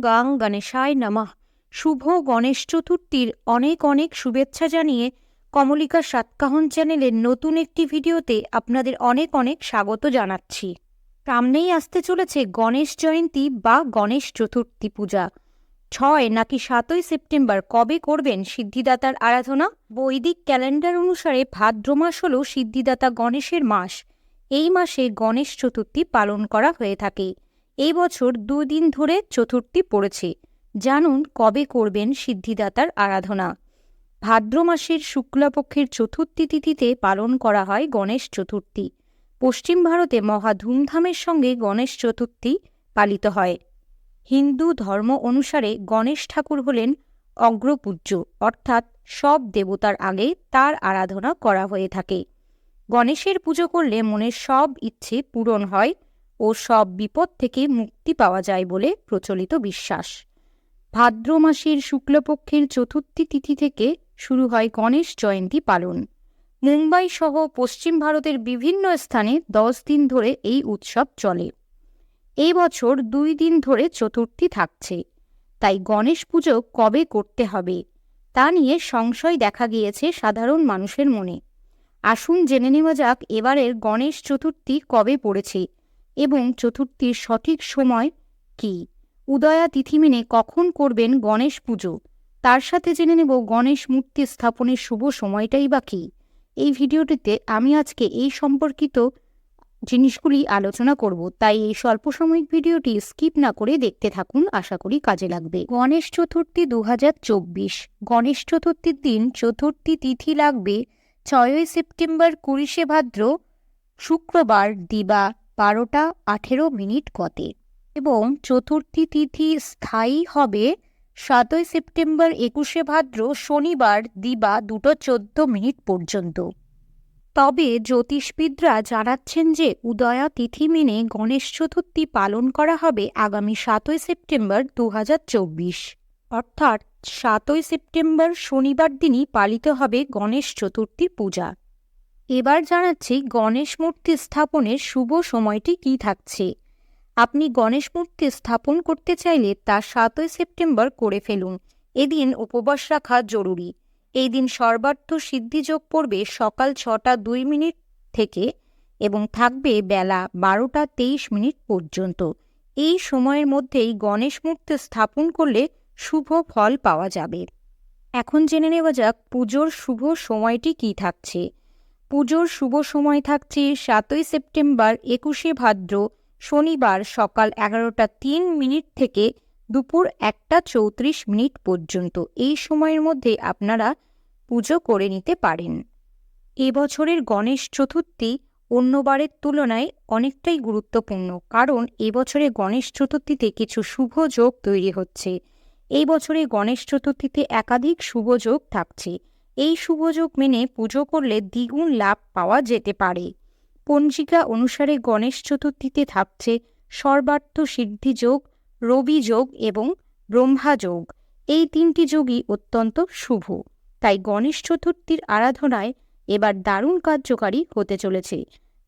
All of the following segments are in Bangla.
গাং গণেশায় নমঃ। শুভ গণেশ চতুর্থীর অনেক অনেক শুভেচ্ছা জানিয়ে কমলিকা সাতকাহন চ্যানেলের নতুন একটি ভিডিওতে আপনাদের অনেক অনেক স্বাগত জানাচ্ছি। সামনেই আসতে চলেছে গণেশ জয়ন্তী বা গণেশ চতুর্থী পূজা। ছয় নাকি সাতই সেপ্টেম্বর কবে করবেন সিদ্ধিদাতার আরাধনা? বৈদিক ক্যালেন্ডার অনুসারে ভাদ্র মাস হল সিদ্ধিদাতা গণেশের মাস। এই মাসে গণেশ চতুর্থী পালন করা হয়ে থাকে। এই বছর দুদিন ধরে চতুর্থী পড়েছে। জানুন কবে করবেন সিদ্ধিদাতার আরাধনা। ভাদ্র মাসের শুক্লাপক্ষের চতুর্থী তিথিতে পালন করা হয় গণেশ চতুর্থী। পশ্চিম ভারতে মহা ধুমধামের সঙ্গে গণেশ চতুর্থী পালিত হয়। হিন্দু ধর্ম অনুসারে গণেশ ঠাকুর হলেন অগ্রপূজ্য, অর্থাৎ সব দেবতার আগে তার আরাধনা করা হয়ে থাকে। গণেশের পুজো করলে মনের সব ইচ্ছে পূরণ হয় ও সব বিপদ থেকে মুক্তি পাওয়া যায় বলে প্রচলিত বিশ্বাস। ভাদ্র মাসের শুক্লপক্ষের চতুর্থী তিথি থেকে শুরু হয় গণেশ জয়ন্তী পালন। মুম্বাই সহ পশ্চিম ভারতের বিভিন্ন স্থানে দশ দিন ধরে এই উৎসব চলে। এই বছর দুই দিন ধরে চতুর্থী থাকছে। তাই গণেশ পুজো কবে করতে হবে, তা নিয়ে সংশয় দেখা গিয়েছে সাধারণ মানুষের মনে। আসুন জেনে নেওয়া যাক এবারের গণেশ চতুর্থী কবে পড়েছে এবং চতুর্থীর সঠিক সময় কি? উদয়া তিথি মেনে কখন করবেন গণেশ পুজো? তার সাথে জেনে নেব গণেশ মূর্তি স্থাপনের শুভ সময়টাই বা কী। এই ভিডিওটিতে আমি আজকে এই সম্পর্কিত জিনিসগুলি আলোচনা করব, তাই এই স্বল্প সাময়িক ভিডিওটি স্কিপ না করে দেখতে থাকুন, আশা করি কাজে লাগবে। গণেশ চতুর্থী দু হাজার চব্বিশ। গণেশ চতুর্থীর দিন চতুর্থী তিথি লাগবে, ছয়ই সেপ্টেম্বর কুড়িশে ভাদ্র, শুক্রবার দিবা। বারোটা আঠেরো মিনিট গতে এবং চতুর্থী তিথি স্থায়ী হবে সাতই সেপ্টেম্বর একুশে ভাদ্র শনিবার দিবা দুটো চোদ্দ মিনিট পর্যন্ত। তবে জ্যোতিষবিদরা জানাচ্ছেন যে উদয়া তিথি মেনে গণেশ চতুর্থী পালন করা হবে আগামী সাতই সেপ্টেম্বর দু হাজার চব্বিশ। অর্থাৎ সাতই সেপ্টেম্বর শনিবার দিনই পালিত হবে গণেশ চতুর্থী পূজা। এবার জানাচ্ছি গণেশ মূর্তি স্থাপনের শুভ সময়টি কী থাকছে। আপনি গণেশ মূর্তি স্থাপন করতে চাইলে তা সাতই সেপ্টেম্বর করে ফেলুন। এদিন উপবাস রাখা জরুরি। এই দিন সর্বার্থ সিদ্ধিযোগ পড়বে সকাল ছটা দুই মিনিট থেকে এবং থাকবে বেলা বারোটা তেইশ মিনিট পর্যন্ত। এই সময়ের মধ্যেই গণেশ মূর্তি স্থাপন করলে শুভ ফল পাওয়া যাবে। এখন জেনে নেওয়া যাক পুজোর শুভ সময়টি কী থাকছে। পুজোর শুভ সময় থাকছে সাতই সেপ্টেম্বর, একুশে ভাদ্র, শনিবার সকাল এগারোটা তিন মিনিট থেকে দুপুর একটা চৌত্রিশ মিনিট পর্যন্ত। এই সময়ের মধ্যে আপনারা পুজো করে নিতে পারেন। এবছরের গণেশ চতুর্থী অন্যবারের তুলনায় অনেকটাই গুরুত্বপূর্ণ, কারণ এবছরে গণেশ চতুর্থীতে কিছু শুভ যোগ তৈরি হচ্ছে। এই বছরে গণেশ চতুর্থীতে একাধিক শুভ যোগ থাকছে। এই শুভযোগ মেনে পুজো করলে দ্বিগুণ লাভ পাওয়া যেতে পারে। পঞ্জিকা অনুসারে গণেশ চতুর্থীতে থাকছে সর্বার্থ সিদ্ধিযোগ রবি যোগ এবং ব্রহ্মা যোগ। এই তিনটি যোগই অত্যন্ত শুভ। তাই গণেশ চতুর্থীর আরাধনায় এবার দারুণ কার্যকারী হতে চলেছে।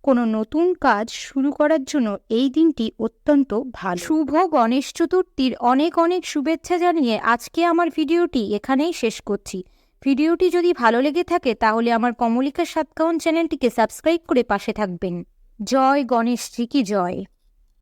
কোনো নতুন কাজ শুরু করার জন্য এই দিনটি অত্যন্ত ভালো। শুভ গণেশ চতুর্থীর অনেক অনেক শুভেচ্ছা জানিয়ে আজকে আমার ভিডিওটি এখানেই শেষ করছি। ভিডিওটি যদি ভালো লেগে থাকে, তাহলে আমার কমলিকা সাতকাউন চ্যানেলটিকে সাবস্ক্রাইব করে পাশে থাকবেন। জয় গণেশজি কি জয়।